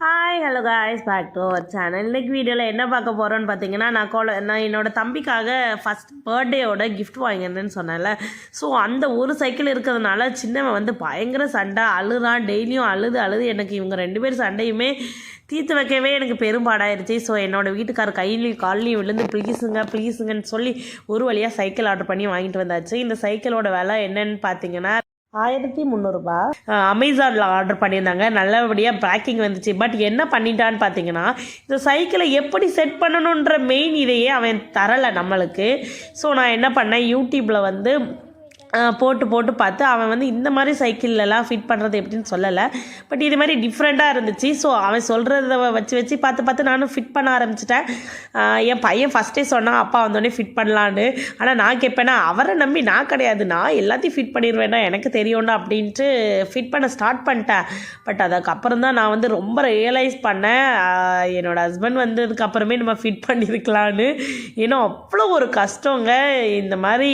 Hi hello guys back to our channel இன்றைக்கு வீடியோவில் என்ன பார்க்க போகிறோன்னு பார்த்தீங்கன்னா நான் கோல நான் என்னோட தம்பிக்காக ஃபஸ்ட் பர்த்டேயோட கிஃப்ட் வாங்கியிருந்தேன்னு சொன்னேன்ல. ஸோ அந்த ஒரு சைக்கிள் இருக்கிறதுனால சின்னவன் வந்து பயங்கர சண்டை அழுறான் டெய்லியும் அழுது அழுது எனக்கு இவங்க ரெண்டு பேர் சண்டையுமே தீர்த்து வைக்கவே எனக்கு பெரும்பாடாயிருச்சு. ஸோ என்னோட வீட்டுக்கார் கையிலையும் கால்லையும் விழுந்து ப்ளீஸுங்க ப்ளீஸுங்கன்னு சொல்லி ஒரு வழியாக சைக்கிள் ஆர்டர் பண்ணி வாங்கிட்டு வந்தாச்சு. இந்த சைக்கிளோட விலை என்னன்னு பார்த்தீங்கன்னா ஆயிரத்தி முந்நூறுரூபா அமேசானில் ஆர்டர் பண்ணியிருந்தாங்க. நல்லபடியாக பேக்கிங் வந்துச்சு. பட் என்ன பண்ணிட்டான்னு பார்த்தீங்கன்னா இந்த சைக்கிளை எப்படி செட் பண்ணணுன்ற மெயின் இதையே அவன் தரலை நம்மளுக்கு. ஸோ நான் என்ன பண்ணேன்? யூடியூப்பில் வந்து போட்டு போட்டு பார்த்து அவன் வந்து இந்த மாதிரி சைக்கிள்லலாம் ஃபிட் பண்ணுறது எப்படின்னு சொல்லலை. பட் இது மாதிரி டிஃப்ரெண்ட்டாக இருந்துச்சு. ஸோ அவன் சொல்கிறத வச்சு வச்சு பார்த்து பார்த்து நானும் ஃபிட் பண்ண ஆரம்பிச்சிட்டேன். என் பையன் ஃபஸ்ட்டே சொன்னான் அப்பா வந்தோடனே ஃபிட் பண்ணலான்னு ஆனால் நான் கேட்பேன்னா அவரை நம்பி நான் கிடையாது. நான் எல்லாத்தையும் ஃபிட் பண்ணிடுவேன்னா எனக்கு தெரியும்டா அப்படின்ட்டு ஃபிட் பண்ண ஸ்டார்ட் பண்ணிட்டேன். பட் அதுக்கப்புறம் தான் நான் வந்து ரொம்ப ரியலைஸ் பண்ணேன். என்னோடய என்னோட ஹஸ்பண்ட் வந்ததுக்கு அப்புறமே நம்ம ஃபிட் பண்ணியிருக்கலான்னு ஏன்னா அவ்வளோ ஒரு கஷ்டங்க. இந்த மாதிரி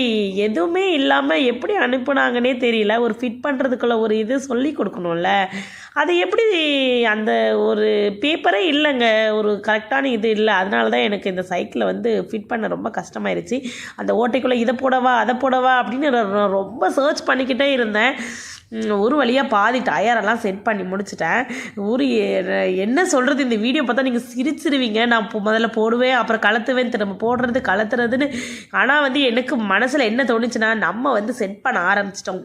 எதுவுமே இல்லாமல் எப்படி அனுப்புனாங்கன்னே தெரியல. ஒரு ஃபிட் பண்ணுறதுக்குள்ள ஒரு இது சொல்லி கொடுக்கணும்ல. அது எப்படி அந்த ஒரு பேப்பரே இல்லைங்க. ஒரு கரெக்டான இது இல்லை. அதனால தான் எனக்கு இந்த சைக்கிளை வந்து ஃபிட் பண்ண ரொம்ப கஷ்டமாயிருச்சு. அந்த ஓட்டைக்குள்ளே இதை போடவா அதை போடவா அப்படின்னு நான் ரொம்ப சர்ச் பண்ணிக்கிட்டே இருந்தேன். ஒரு வழியாக பாதி டயரெல்லாம் செட் பண்ணி முடிச்சிட்டேன். ஒரு என்ன சொல்கிறது இந்த வீடியோ பார்த்தா நீங்கள் சிரிச்சிருவீங்க. நான் முதல்ல போடுவேன் அப்புறம் கலத்துவேன் திரும்ப போடுறது கலத்துறதுன்னு. ஆனால் வந்து எனக்கு மனசில் என்ன தோணுச்சுன்னா நம்ம வந்து செட் பண்ண ஆரம்பிச்சிட்டோம்.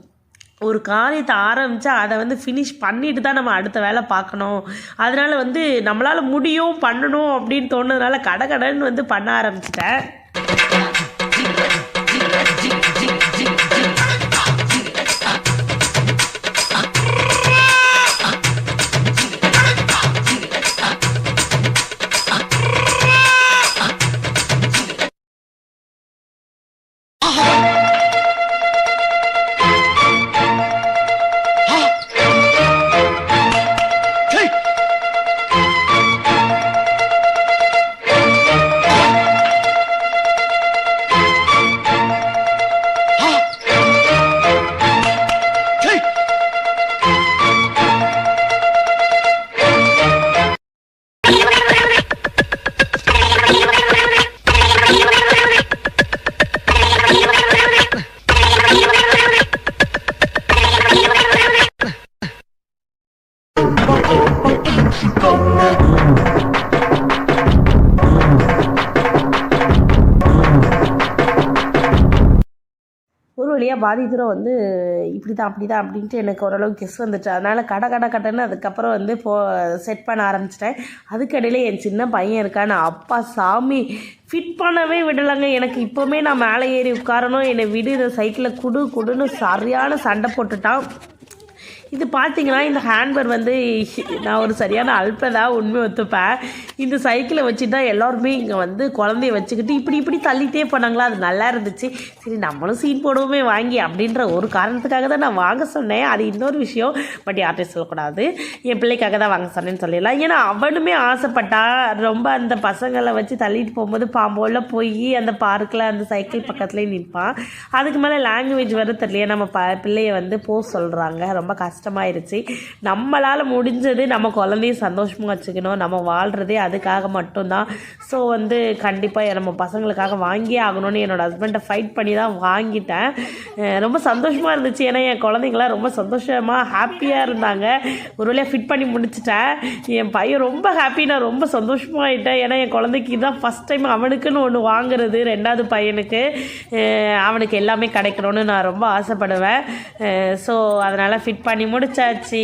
ஒரு காரியத்தை ஆரம்பித்தா அதை வந்து ஃபினிஷ் பண்ணிட்டு தான் நம்ம அடுத்த வேலை பார்க்கணும். அதனால் வந்து நம்மளால் முடியும் பண்ணணும் அப்படின்னு தோணுறதுனால கடை கடன் வந்து பண்ண ஆரம்பிச்சிட்டேன். நிறைய வழியாக வந்து இப்படி தான் அப்படி தான் அப்படின்ட்டு எனக்கு ஓரளவுக்கு கெஸ் வந்துச்சு. அதனால் கடை கடை கடைன்னு அதுக்கப்புறம் வந்து போ செட் பண்ண ஆரம்பிச்சிட்டேன். அதுக்கடையில் என் சின்ன பையன் இருக்கான். அப்பா சாமி ஃபிட் பண்ணவே விடலைங்க. எனக்கு இப்போவுமே நான் மேலே ஏறி உட்காரணும். என்னை விடு இந்த சைக்கிளை குடு குடுன்னு சரியான சண்டை போட்டுட்டான். இது பார்த்தீங்கன்னா இந்த ஹேண்ட்பேர் வந்து நான் ஒரு சரியான அல்பதா உண்மை ஒத்துப்பேன். இந்த சைக்கிளை வச்சு தான் எல்லோருமே இங்கே வந்து குழந்தைய வச்சுக்கிட்டு இப்படி இப்படி தள்ளிட்டே போனாங்களா? அது நல்லா இருந்துச்சு. சரி நம்மளும் சீன் போடுவோமே வாங்கி அப்படின்ற ஒரு காரணத்துக்காக தான் நான் வாங்க சொன்னேன். அது இன்னொரு விஷயம். பட் யார்கிட்டையும் சொல்லக்கூடாது. என் பிள்ளைக்காக தான் வாங்க சொன்னேன்னு சொல்லிடலாம். ஏன்னா அவனுமே ஆசைப்பட்டா ரொம்ப அந்த பசங்களை வச்சு தள்ளிட்டு போகும்போது பாம்போல போய் அந்த பார்க்கில் அந்த சைக்கிள் பக்கத்துலேயே நிற்பான். அதுக்கு மேலே லாங்குவேஜ் வர தெரியலையே. நம்ம ப பிள்ளைய வந்து போக சொல்கிறாங்க ரொம்ப கஷ்டம். கஷ்டமாயிருச்சு. நம்மளால் முடிஞ்சது நம்ம குழந்தைய சந்தோஷமாக வச்சுக்கணும். நம்ம வாழ்கிறதே அதுக்காக மட்டும்தான். ஸோ வந்து கண்டிப்பாக நம்ம பசங்களுக்காக வாங்கியே ஆகணும்னு என்னோடய ஹஸ்பண்டை ஃபைட் பண்ணி தான் வாங்கிட்டேன். ரொம்ப சந்தோஷமாக இருந்துச்சு. ஏன்னா என் குழந்தைங்களாம் ரொம்ப சந்தோஷமாக ஹாப்பியாக இருந்தாங்க. ஒரு வழியாக ஃபிட் பண்ணி முடிச்சிட்டேன். என் பையன் ரொம்ப ஹாப்பி நான் ரொம்ப சந்தோஷமாகிட்டேன் ஏன்னா என் குழந்தைக்கு இதுதான் ஃபஸ்ட் டைம் அவனுக்குன்னு ஒன்று வாங்குறது ரெண்டாவது பையனுக்கு. அவனுக்கு எல்லாமே கிடைக்கணும்னு நான் ரொம்ப ஆசைப்படுவேன். ஸோ அதனால் ஃபிட் பண்ணி முடிச்சாச்சு.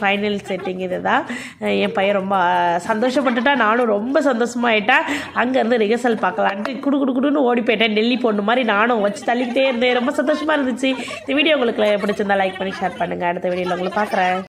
ஃபைனல் செட்டிங் இது தான் என் பையன் ரொம்ப சந்தோஷப்பட்டுட்டா. நானும் ரொம்ப சந்தோஷமாயிட்டேன் அங்கேருந்து ரிஹர்சல் பார்க்கலான்ட்டு குடு குடு குடுன்னு ஓடி போயிட்டேன். டெல்லி பொண்ணு மாதிரி நானும் வச்சு தள்ளிக்கிட்டே இருந்தேன். ரொம்ப சந்தோஷமாக இருந்துச்சு. இந்த வீடியோ உங்களுக்கு பிடிச்சிருந்தா லைக் பண்ணி ஷேர் பண்ணுங்கள் அடுத்த வீடியோவில் உங்களை பார்க்குறேன்.